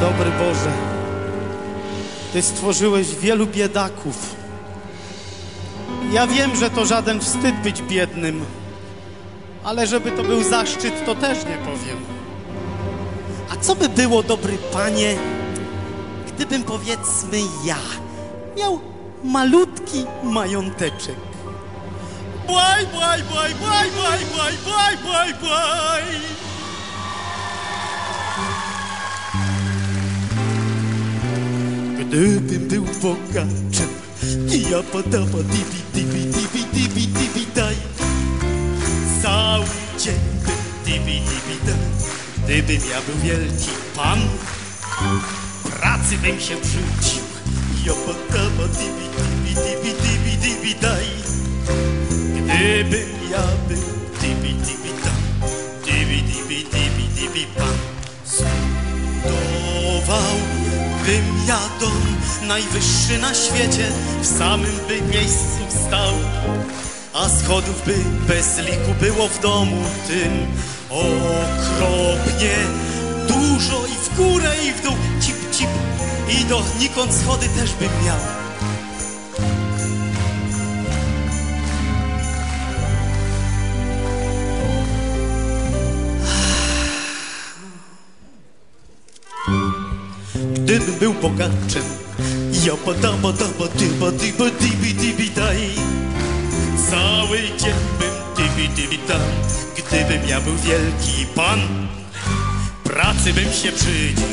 Dobry Boże, Ty stworzyłeś wielu biedaków. Ja wiem, że to żaden wstyd być biednym, ale żeby to był zaszczyt, to też nie powiem. A co by było, dobry Panie, gdybym powiedzmy ja miał malutki mająteczek? Błaj, błaj, błaj, błaj, błaj, błaj, błaj, błaj, błaj. Gdybym był bogaczem, ja padała dibi, dibi, dibi, dibi, dibi, daj. Cały dzień bym dibi, dibi, daj. Gdybym ja był wielki pan, pracy bym się wrzucił. Ja padała dibi, dibi, dibi, dibi, dibi, daj. Gdybym ja był dibi, dibi, daj. Dibi, dibi, dibi, dibi, pan. Zbudowałbym ja dom najwyższy na świecie, w samym by miejscu stał. A schodów by bez liku było w domu tym okropnie dużo i w górę i w dół, cip, cip i donikąd schody też bym miał. Gdybym był bogaczem, ja padaba daba dyba dyba dibi dibi daj. Cały dzień bym dibi dibi daj. Gdybym ja był wielki pan, pracy bym się brzydził.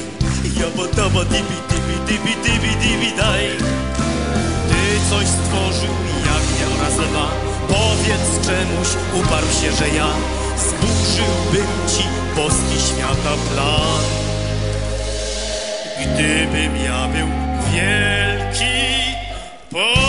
Ja padaba dibi dibi dibi dibi dibi daj. Ty coś stworzył, jak miał raz dwa. Powiedz czemuś, uparł się, że ja zburzyłbym ci boski świata plan gdybym ja był wielki. Po...